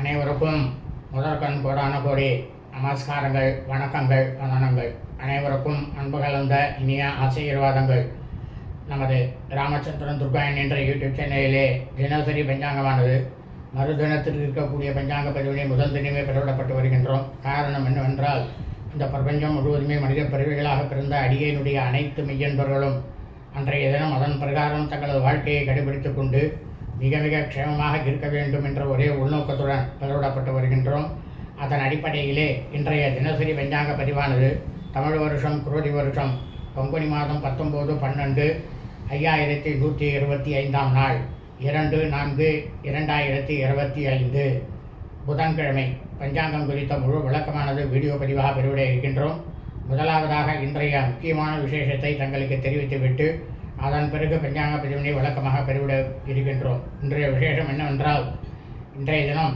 அனைவருக்கும் முதற்கண் கோடான கோடி நமஸ்காரங்கள் வணக்கங்கள் வந்தனங்கள். அனைவருக்கும் அன்பு கலந்த இனிய ஆசீர்வாதங்கள். நமது ராமச்சந்திரன் துர்காயன் என்ற யூடியூப் சேனலிலே தினசரி பஞ்சாங்கமானது. மறுதினத்தில் இருக்கக்கூடிய பஞ்சாங்க பதிவினை முதல் தினமே பெறவிடப்பட்டு வருகின்றோம். காரணம் என்னவென்றால் இந்த பிரபஞ்சம் முழுவதுமே மனித பிறவிகளாக பிறந்த அடியனுடைய அனைத்து மெய்யன்பர்களும் அன்றைய தினம் அதன் பிரகாரம் தங்களது வாழ்க்கையை கடைபிடித்துக் கொண்டு மிக மிக க்ஷேமமாக இருக்க வேண்டும் என்ற ஒரே உள்நோக்கத்துடன் பெறவிடப்பட்டு வருகின்றோம். அதன் அடிப்படையிலே இன்றைய தினசரி பஞ்சாங்க பதிவானது தமிழ் வருஷம் குரோதி வருஷம் பங்குனி மாதம் பத்தொம்போது பன்னெண்டு ஐயாயிரத்தி நூற்றி இருபத்தி ஐந்தாம் நாள் இரண்டு நான்கு இரண்டாயிரத்தி இருபத்தி ஐந்து. புதன்கிழமை பஞ்சாங்கம் குறித்த முழு விளக்கமானது வீடியோ பதிவாக பெறுவிட இருக்கின்றோம். முதலாவதாக இன்றைய முக்கியமான விசேஷத்தை தங்களுக்கு தெரிவித்துவிட்டு அதன் பிறகு பஞ்சாங்க பதிவினை வழக்கமாக பெறுவிட இருக்கின்றோம். இன்றைய விசேஷம் என்னவென்றால் இன்றைய தினம்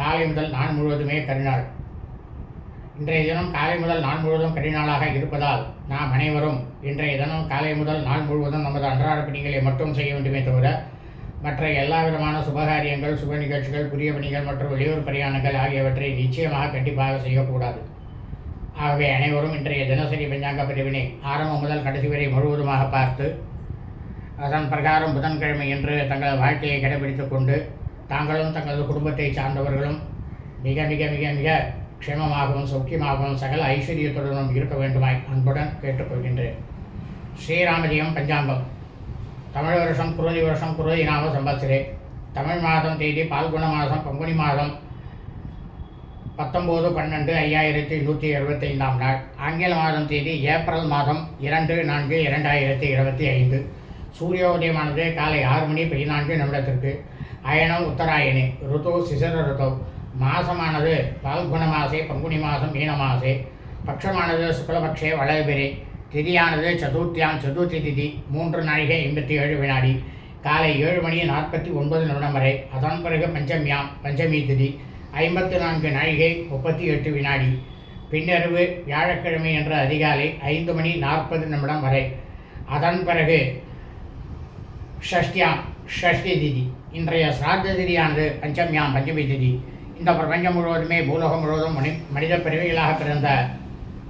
காலை முதல் நான் முழுவதுமே கரிநாள். இன்றைய தினம் காலை முதல் நாள் முழுவதும் கரிநாளாக இருப்பதால் நாம் அனைவரும் இன்றைய தினம் காலை முதல் நாள் முழுவதும் நமது அன்றாட பணிகளை மட்டும் செய்ய வேண்டுமே தவிர மற்ற எல்லா விதமான சுபகாரியங்கள் சுப நிகழ்ச்சிகள் புதிய பணிகள் மற்றும் வெளியூர் பிரயாணங்கள் ஆகியவற்றை நிச்சயமாக கண்டிப்பாக செய்யக்கூடாது. ஆகவே அனைவரும் இன்றைய தினசரி பஞ்சாங்க பிரிவினை ஆரம்பம் முதல் கடைசி வரை முழுவதுமாக பார்த்து அதன் பிரகாரம் புதன்கிழமை என்று தங்களது வாழ்க்கையை கடைபிடித்து கொண்டு தாங்களும் தங்களது குடும்பத்தை சார்ந்தவர்களும் மிக மிக மிக மிக க்ஷேமமாகவும் சௌக்கியமாகவும் சகல ஐஸ்வர்யத்துடனும் இருக்க வேண்டுமாய் அன்புடன் கேட்டுக்கொள்கின்றேன். ஸ்ரீராமஜியம் பஞ்சாங்கம். தமிழ் வருஷம் குருதி வருஷம் குருதி நாம சம்பத்சரே தமிழ் மாதம் தேதி பால்குண மாதம் பங்குனி மாதம் பத்தொம்போது பன்னெண்டு ஐயாயிரத்தி நூற்றி எழுபத்தைந்தாம் நாள். ஆங்கில மாதம் தேதி ஏப்ரல் மாதம் இரண்டு நான்கு இரண்டாயிரத்தி இருபத்தி ஐந்து. சூரியோதயமானது காலை ஆறு மணி பதினான்கு நிமிடத்திற்கு. அயனம் உத்தராயணி ருத்து சிசர ருத்து மாசமானது பால்குண மாசே பங்குனி மாதம் மீன மாசே. பட்சமானது சுக்லபக்ஷே வளர்பெறி திதியானது சதுர்த்தியாம் சதுர்த்தி திதி மூன்று நாழிகை எண்பத்தி ஏழு வினாடி. காலை ஏழு மணி நாற்பத்தி ஒன்பது நிமிடம் வரை. அதன் பிறகு பஞ்சமியாம் பஞ்சமி திதி. ஐம்பத்து நான்கு நாழிகை முப்பத்தி எட்டு வினாடி. பின்னரவு வியாழக்கிழமை என்ற அதிகாலை ஐந்து மணி நாற்பது நிமிடம் வரை. அதன் பிறகு ஷஷ்டியாம் ஷஷ்டி திதி. இன்றைய சிராத்த திதியானது பஞ்சமியாம் பஞ்சமி திதி. இந்த பிரபஞ்சம் முழுவதுமே பூலோகம் முழுவதும் மனி மனித பிறவிகளாக பிறந்த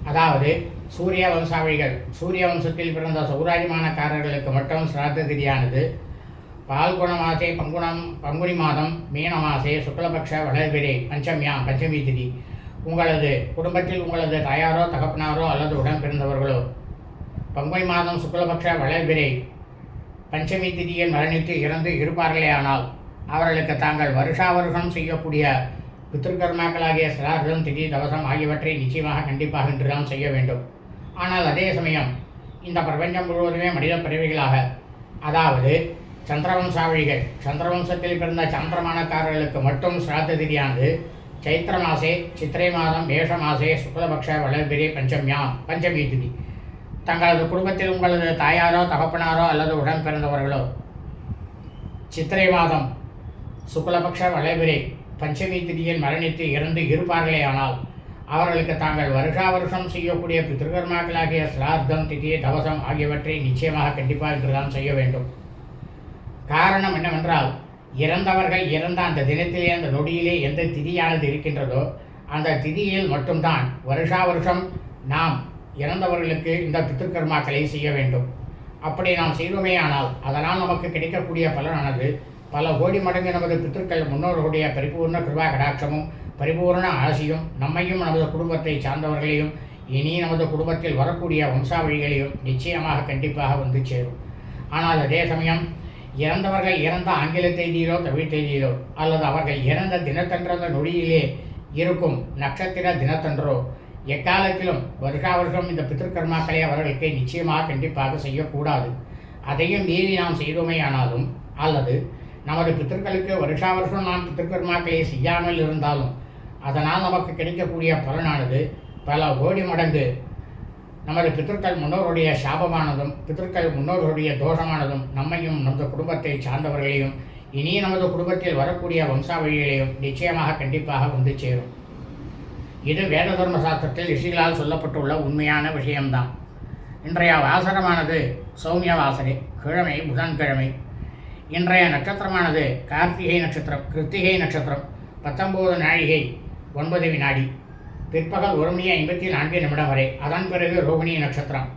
அதாவது சூரிய வம்சாவளிகள். சூரிய வம்சத்தில் பிறந்த சௌராஜமானக்காரர்களுக்கு மட்டும் சிராத்த திதியானது. பால்குண மாசே பங்குணம் பங்குனி மாதம் மீன மாசே சுக்லபக்ஷ வளர்பிரை பஞ்சமியாம் பஞ்சமி திதி. உங்களது குடும்பத்தில் உங்களது தாயாரோ தகப்பனாரோ அல்லது உடன் பிறந்தவர்களோ பங்குனி மாதம் சுக்லபக்ஷ வளர்பிரை பஞ்சமி திதியில் மரணித்து இறந்து இருப்பார்களேயானால் அவர்களுக்கு தாங்கள் வருஷா வருஷம் செய்யக்கூடிய பித்திருக்கர்மாக்களாகிய சிராதம் திதி தவசம் ஆகியவற்றை நிச்சயமாக கண்டிப்பாக இன்றுதான் செய்ய வேண்டும். ஆனால் அதே சமயம் இந்த பிரபஞ்சம் முழுவதுமே மனித பிறவிகளாக அதாவது சந்திரவம்சாவழிகள். சந்திரவம்சத்தில் பிறந்த சந்திரமானக்காரர்களுக்கு மட்டும் சிராத்த திதியானது. சைத்திர மாசே சித்திரை மாதம் மேஷ மாசே சுக்லபக்ஷ வளர்பிரி பஞ்சமியாம் பஞ்சமி திதி. தங்களது குடும்பத்தில் உங்களது தாயாரோ தகப்பனாரோ அல்லது உடன் பிறந்தவர்களோ சித்திரை மாதம் சுக்லபக்ஷ வளைபிரை பஞ்சமி திதியில் மரணித்து இறந்து இருப்பார்களேயானால் அவர்களுக்கு தாங்கள் வருஷா வருஷம் செய்யக்கூடிய பித்ருகர்மாக்களாகிய சிரார்த்தம் திதி தவசம் ஆகியவற்றை நிச்சயமாக கண்டிப்பாக இன்றுதான் செய்ய வேண்டும். காரணம் என்னவென்றால் இறந்தவர்கள் இறந்த அந்த தினத்திலே அந்த நொடியிலே எந்த திதியானது இருக்கின்றதோ அந்த திதியில் மட்டும்தான் வருஷா வருஷம் நாம் இறந்தவர்களுக்கு இந்த பித்திருக்கர்மாக்களை செய்ய வேண்டும். அப்படி நாம் செய்வோமே ஆனால் அதனால் நமக்கு கிடைக்கக்கூடிய பலனானது பல கோடி மடங்கு நமது பித்திருக்கள் முன்னோர்களுடைய பரிபூர்ண கிருபா கடாட்சமும் பரிபூர்ண ஆசியும் நம்மையும் நமது குடும்பத்தை சார்ந்தவர்களையும் இனி நமது குடும்பத்தில் வரக்கூடிய வம்சாவழிகளையும் நிச்சயமாக கண்டிப்பாக வந்து சேரும். ஆனால் அதே சமயம் இறந்தவர்கள் இறந்த ஆங்கில தேதியிலோ தமிழ் தேதியிலோ அல்லது அவர்கள் இறந்த தினத்தன்றந்த நொடியிலே இருக்கும் நட்சத்திர தினத்தன்றோ எக்காலத்திலும் வருஷா வருஷம் இந்த பித்திருக்கர்மாக்களை அவர்களுக்கு நிச்சயமாக கண்டிப்பாக செய்யக்கூடாது. அதையும் மீறி நாம் செய்தோமே ஆனாலும் அல்லது நமது பித்திருக்களுக்கு வருஷா வருஷம் நாம் பித்திருக்கர்மாக்களை செய்யாமல் இருந்தாலும் அதனால் நமக்கு கிடைக்கக்கூடிய பலனானது பல கோடி மடங்கு நமது பித்தர்கள் முன்னோருடைய சாபமானதும் பித்தர்கள் முன்னோர்களுடைய தோஷமானதும் நம்மையும் நமது குடும்பத்தை சார்ந்தவர்களையும் இனி நமது குடும்பத்தில் வரக்கூடிய வம்சாவழிகளையும் நிச்சயமாக கண்டிப்பாக வந்து சேரும். இது வேத தர்ம சாஸ்திரத்தில் ரிஷிகளால் சொல்லப்பட்டுள்ள உண்மையான விஷயம்தான். இன்றைய வாசனமானது சௌமிய வாசனை கிழமை புதன்கிழமை. இன்றைய நட்சத்திரமானது கார்த்திகை நட்சத்திரம் கிருத்திகை நட்சத்திரம் பத்தொம்போது நாழிகை ஒன்பது வினாடி. பிற்பகல் ஒரு மணி ஐம்பத்தி நான்கு நிமிடம் வரை. அதன் பிறகு ரோகிணி நட்சத்திரம்.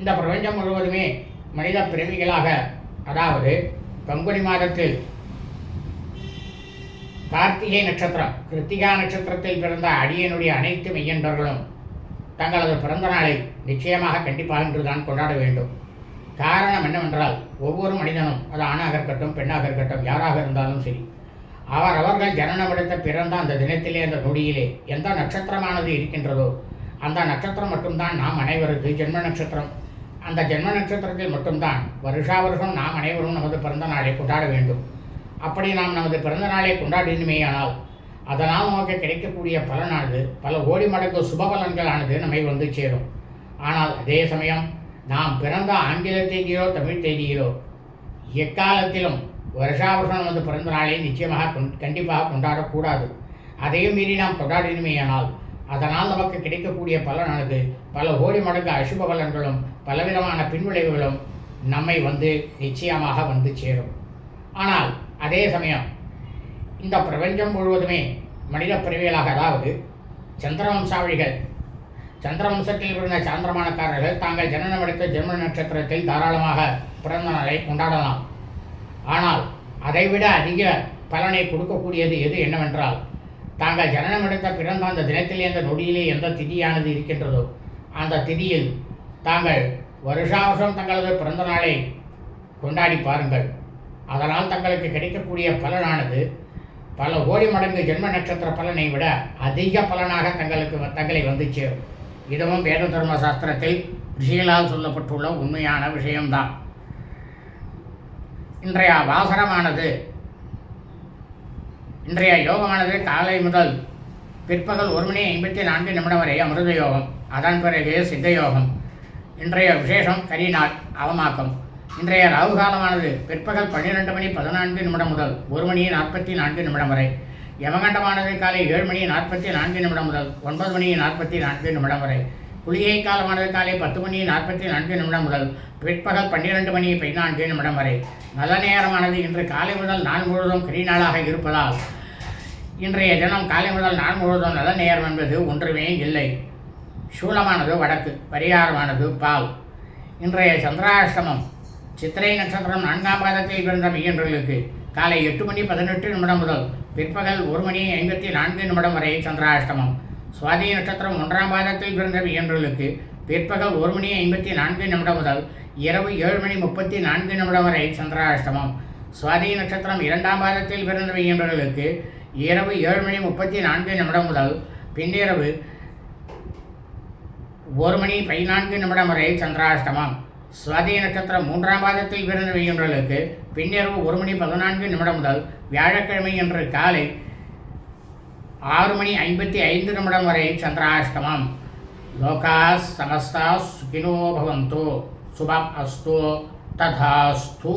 இந்த பிரபஞ்சம் முழுவதுமே மனித பிறவிகளாக அதாவது பங்குனி மாதத்தில் கார்த்திகை நட்சத்திரம் கிருத்திகா நட்சத்திரத்தில் பிறந்த அடியனுடைய அனைத்து மெய்யன்பர்களும் தங்களது பிறந்த நாளை நிச்சயமாக கண்டிப்பாக இன்றுதான் கொண்டாட வேண்டும். காரணம் என்னவென்றால் ஒவ்வொரு மனிதனும் அது ஆணாக இருக்கட்டும் பெண்ணாக இருக்கட்டும் யாராக இருந்தாலும் சரி அவர் அவர்கள் ஜனனமெடுத்த பிறந்த அந்த தினத்திலே அந்த நொடியிலே எந்த நட்சத்திரமானது இருக்கின்றதோ அந்த நட்சத்திரம் மட்டும்தான் நாம் அனைவருக்கு ஜென்ம நட்சத்திரம். அந்த ஜென்ம நட்சத்திரத்தில் மட்டும்தான் வருஷா வருஷம் நாம் அனைவரும் நமது பிறந்த நாளை கொண்டாட வேண்டும். அப்படி நாம் நமது பிறந்த நாளை கொண்டாடினுமேயானால் அதனால் நமக்கு கிடைக்கக்கூடிய பலனானது பல ஓடி மடங்கு சுப பலன்களானது நம்மை வந்து சேரும். ஆனால் அதே சமயம் நாம் பிறந்த ஆங்கில தேதியிலோ தமிழ் தேதியிலோ எக்காலத்திலும் வருஷாவசனம் வந்து பிறந்த நாளை நிச்சயமாக கொண் கண்டிப்பாக கொண்டாடக்கூடாது. அதையும் மீறி நாம் கொண்டாடினுமேயானால் அதனால் நமக்கு கிடைக்கக்கூடிய பலனானது பல கோடி மடங்கு அசுப பலன்களும் பலவிதமான பின்விளைவுகளும் நம்மை வந்து நிச்சயமாக வந்து சேரும். ஆனால் அதே சமயம் இந்த பிரபஞ்சம் முழுவதுமே மனித பிரிவியலாக அதாவது சந்திரவம்சாவழிகள் சந்திரவம்சத்தில் இருந்த சாந்திரமானக்காரர்கள் தாங்கள் ஜனனம் எடுத்த ஜென்ம நட்சத்திரத்தில் தாராளமாக பிறந்த நாளை கொண்டாடலாம். ஆனால் அதைவிட அதிக பலனை கொடுக்கக்கூடியது எது என்னவென்றால் தாங்கள் ஜனனம் எடுத்த பிறந்த அந்த தினத்திலே அந்த நொடியிலே எந்த திதியானது இருக்கின்றதோ அந்த திதியில் தாங்கள் வருஷா வருஷம் தங்களது பிறந்த நாளை கொண்டாடி பாருங்கள். அதனால் தங்களுக்கு கிடைக்கக்கூடிய பலனானது பல கோடி மடங்கு ஜென்ம நட்சத்திர பலனை விட அதிக பலனாக தங்களுக்கு தங்களை வந்து சேரும். இதுவும் வேத தர்ம சாஸ்திரத்தில் ரிஷிகளால் சொல்லப்பட்டுள்ள உண்மையான விஷயம்தான். இன்றைய வாசனமானது இன்றைய யோகமானது காலை முதல் பிற்பகல் ஒரு மணி ஐம்பத்தி நான்கு நிமிடம் வரை அமிர்த யோகம் அதன் பிறகு சித்த யோகம். இன்றைய விசேஷம் கரிநாள் அவமாக்கம். இன்றைய ராகு காலமானது பிற்பகல் பன்னிரெண்டு மணி பதினான்கு நிமிடம் முதல் ஒரு மணி நாற்பத்தி நான்கு நிமிடம் வரை. யமகண்டமானது காலை ஏழு மணி நாற்பத்தி நான்கு நிமிடம் முதல் ஒன்பது மணி நாற்பத்தி நான்கு நிமிடம் வரை. குளிகை காலமானது காலை பத்து மணி நாற்பத்தி நான்கு நிமிடம் முதல் பிற்பகல் பன்னிரெண்டு மணி பதினான்கு நிமிடம் வரை. நல்ல நேரமானது இன்று காலை முதல் நாள் முழுவதும் கரிநாளாக இருப்பதால் இன்றைய தினம் காலை முதல் நாள் முழுவதும் நல்ல நேரம் என்பது ஒன்றுமே இல்லை. சூலமானது வடக்கு பரிகாரமானது பால். இன்றைய சந்திராஷ்டமம் சித்திரை நட்சத்திரம் நான்காம் பாதத்தில் பிறந்த மையன்றர்களுக்கு காலை எட்டு மணி பதினெட்டு நிமிடம் முதல் பிற்பகல் ஒரு மணி ஐம்பத்தி நான்கு நிமிடம் வரை சந்திராஷ்டமம். சுவாதி நட்சத்திரம் ஒன்றாம் பாதத்தில் பிறந்த மையன்களுக்கு பிற்பகல் ஒரு மணி ஐம்பத்தி நான்கு நிமிடம் முதல் இரவு ஏழு மணி முப்பத்தி நான்கு நிமிடம் வரை சந்திராஷ்டமம். சுவாதி நட்சத்திரம் இரண்டாம் பாதத்தில் பிறந்த மையன்களுக்கு இரவு ஏழு மணி முப்பத்தி நான்கு நிமிடம் முதல் பின்னிரவு ஒரு மணி பதினான்கு நிமிடம் வரை சந்திராஷ்டமம். சுவாதி நட்சத்திரம் மூன்றாம் பாதத்தில் பிறந்த வைகின்றவர்களுக்கு பின்னிரவு ஒரு மணி பதினான்கு நிமிடம் முதல் வியாழக்கிழமை என்று காலை ஆறு மணி ஐம்பத்தி ஐந்து நிமிடம் வரை சந்திராஷ்டமம். லோகா சமஸ்தா சுகினோ பவந்தோ. சுபம் அஸ்து. ததாஸ்து.